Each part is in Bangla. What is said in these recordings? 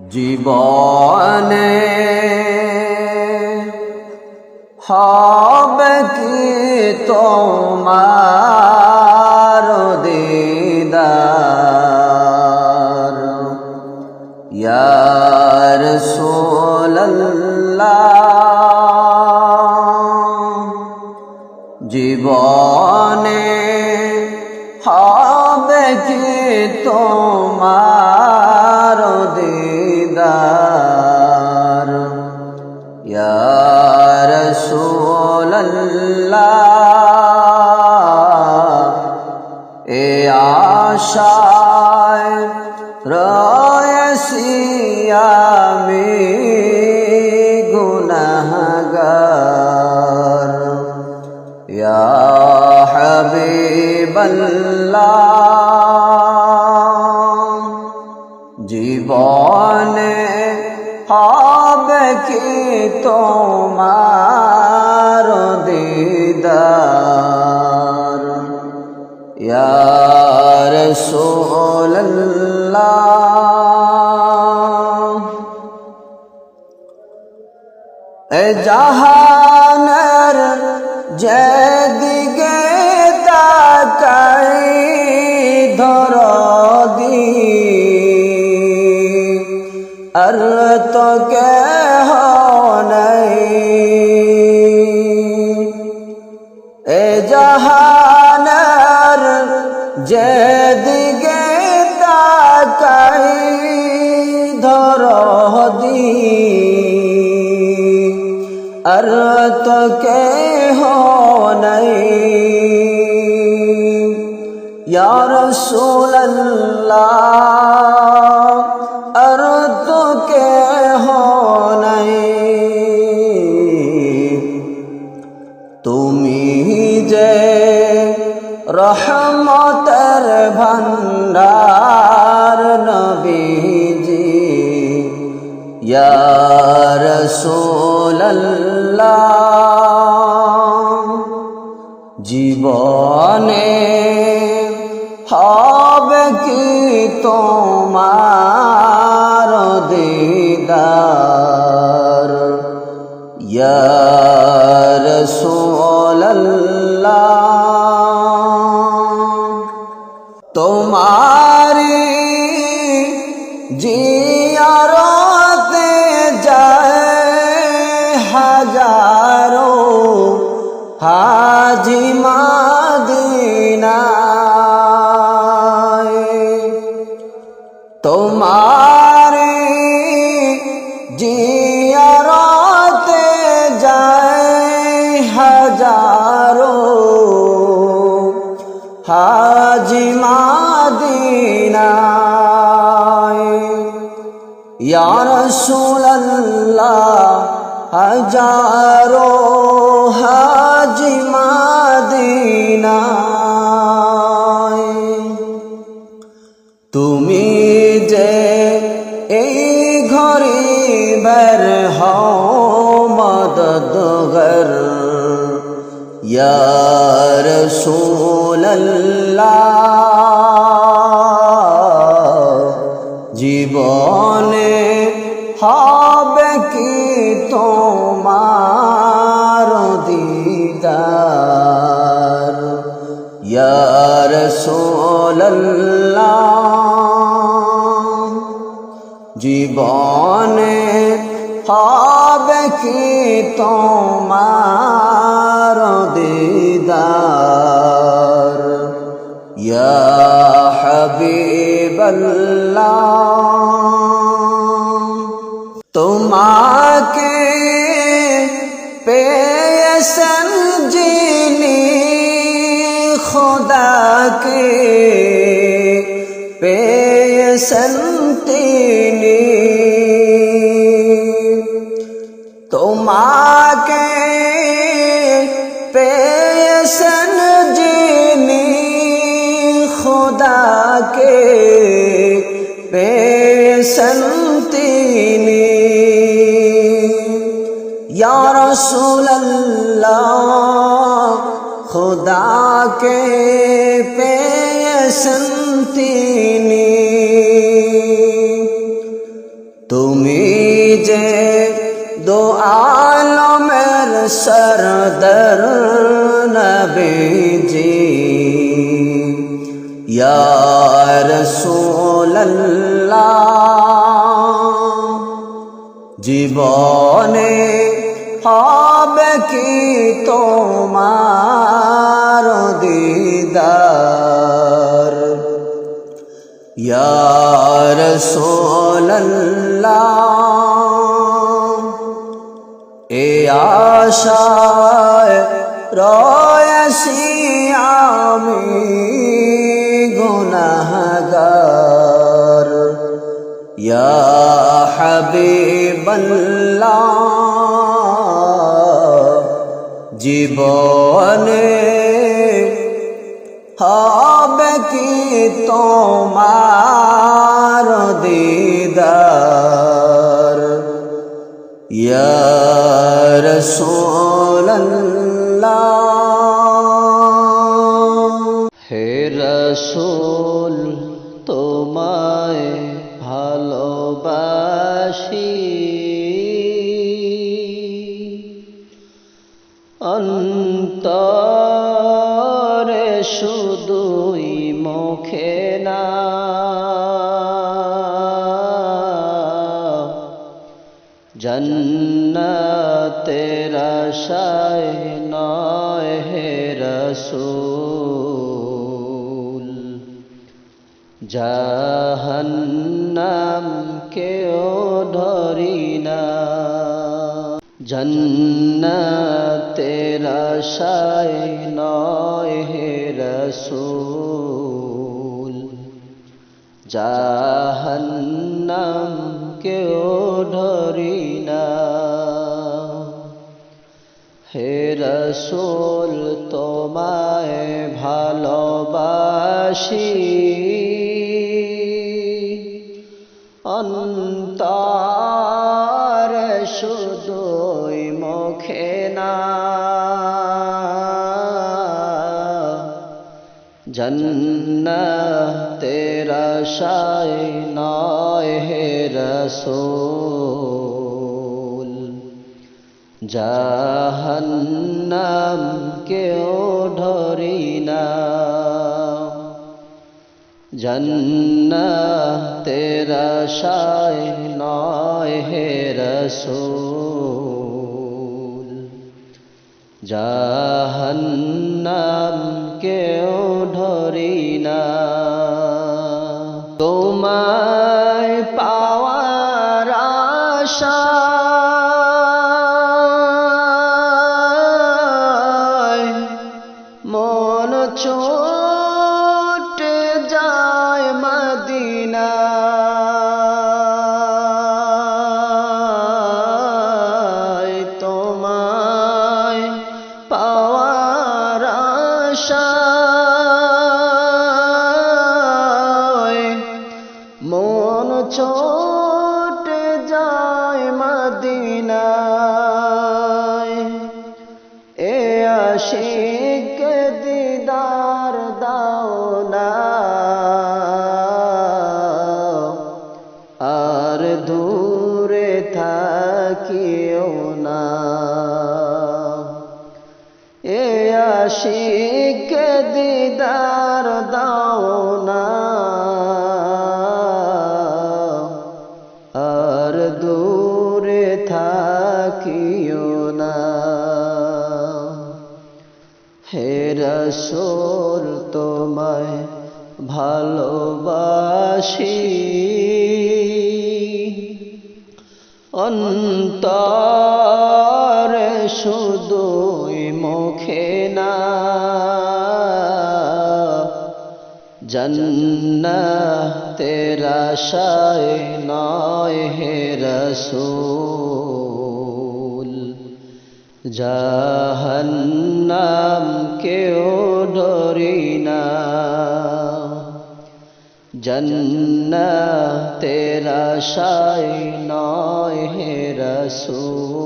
জীবনে হবে কি তোমার দিদার? ইয়ার জীবনে হবে কি তোমার দিদার? ইয়ার এ আশায় রয়েছি আমি গুনহগার। ইয়া হাবিবাল্লাহ কি তোমার দিদার। ইয়ার সোল্লাহ এ জাহানের যেদিকে তাকাই ধর দি। আর তো কে নাই এ জাহানার যেদিকে তাকাই ধর হদি আর তো কে রসুল্লাহ আর তো রহমতের ভণ্ডার নবীজি। ইয়া রাসূলুল্লাহ জীবনে হবে কি তোমার দিদার? ইয়ার তোমারি জিয়ারতে যায় হাজারো হাজি মাদিনায়। ইয়া রাসূলুল্লাহ হাজারো হাজি মাদিনায়। তুমি যে বের হও মদদগর ইয়ার জীবনে হবে কি তোমার দিদার ইয়ার জীবনে হবে কি তোমার দিদার? ইয়া হাবিবাল্লাহ তোমাকে পেয়েছেন যিনি খোদাকে পেয়েছেন পেশন্তিনি ইয়া রাসূলুল্লাহ খুদা কে পেশন্তিনি তুমি যে দো আলমের সরদর নবী ইয়া রাসূলুল্লাহ জীবনে হবে কি তোমার দিদার? ইয়া রাসূলুল্লাহ এ আশায় রয়েছি আমি। গুনাহগার। ইয়া হাবিবাল্লাহ জীবনে হবে কি তোমার দিদার? ইয়া রাসূলুল্লাহ রাসূল তোমায় ভালোবাসি। অন্তরে শুধুই মুখে না। জন্নতের আশায় নয় হে রসূল। জাহান্নাম কেও ধরি না। জন্নতের আশায় নয় হে রসূল। জাহান্নাম কেও ধরি না। হে রসুল, তোমায় ভালোবাসি। জন্নতের আশায় নয় হে রসূল। জাহান্নাম কেও ধরি না। জন্নতের আশায় নয় হে রসূল। জাহান্নাম ধরি না। তোমায় রসুল তোমায় ভালোবাসি। অন্তরে শুধুই মুখে না জন্নতের আশায় নয় হে রসূল। জাহান্নাম কেও ডরি না জন্নতের আশায় নয় হে রসূল।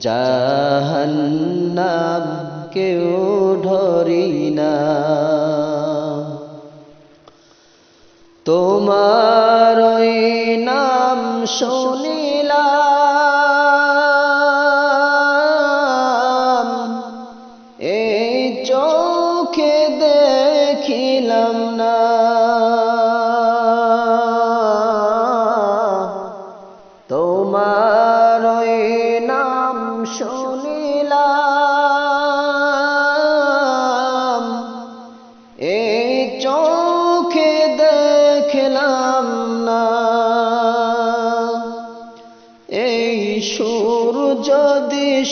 জাহান্নাম কেউ ধরি না তোমার নাম শুনিলাম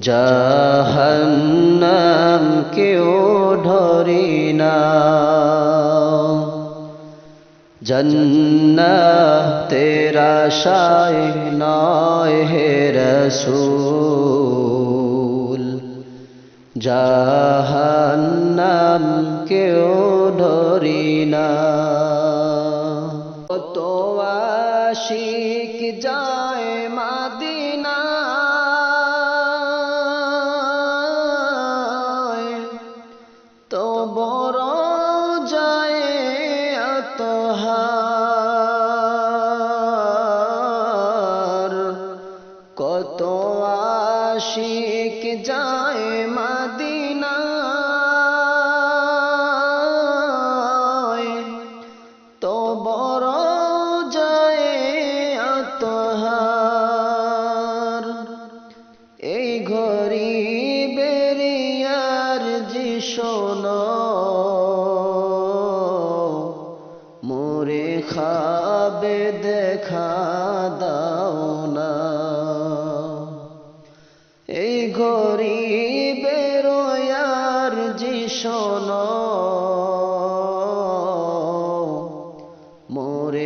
জাহান্নাম কেউ ধরি না। জন্না তেরা শায় নয় হে রসুল। জাহান্নাম কেউ ধরি না। কত আশিক যায়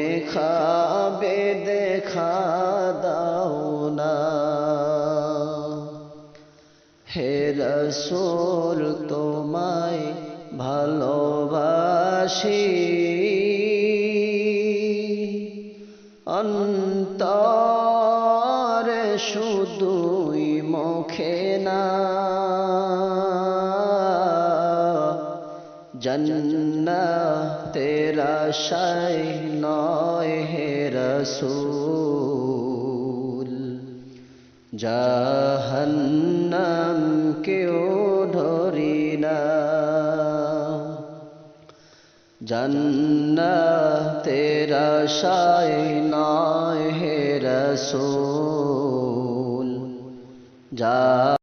মোরে খাবে দেখা দাও না হে রসুল তোমায় ভালোবাসি জন্না তেরা শাই নয় হে রসুল। জাহান্নাম কেউ ধরি না। জন্না তেরা শায় নয় হে রসুল। যা